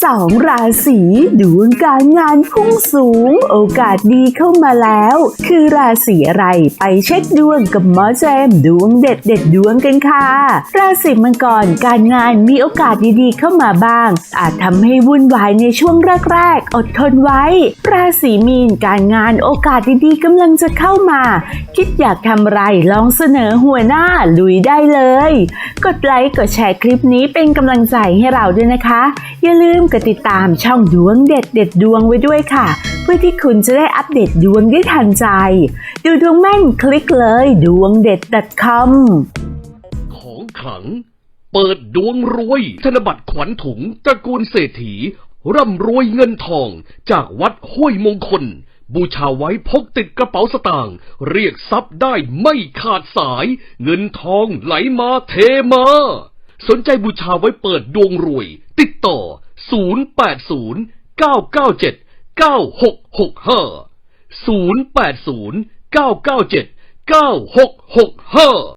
12 ราศีดวงการงานพุ่งสูง โอกาสดีเข้ามาแล้ว คือราศีอะไรไปเช็คดวงกับหมอแจมดวงเด็ดเด็ดดวงกันค่ะ ราศีมังกรการงานมีโอกาสดีๆเข้ามาบ้าง อาจทำให้วุ่นวายในช่วงแรกๆ อดทนไว้ ราศีมีนการงานโอกาสดีๆกำลังจะเข้ามา คิดอยากทำอะไรลองเสนอหัวหน้าลุยได้เลย กดไลค์กดแชร์คลิปนี้เป็นกำลังใจให้เราด้วยนะคะ อย่าลืมกดติดตามช่องดวงเด็ดเด็ดดวงไว้ด้วยค่ะ เพื่อที่คุณจะได้อัปเดตดวงได้ทันใจ ดูดวงแม่นคลิกเลยดวงเด็ด .com ของขัง เปิดดวงรวย ธนบัตรขวัญถุงตระกูลเศรษฐี ร่ำรวยเงินทอง จากวัดห้วยมงคล บูชาไว้พกติดกระเป๋าสตางค์เรียกทรัพย์ได้ไม่ขาดสาย เงินทองไหลมาเทมา สนใจบูชาไว้เปิดดวงรวย ติดต่อ 080 997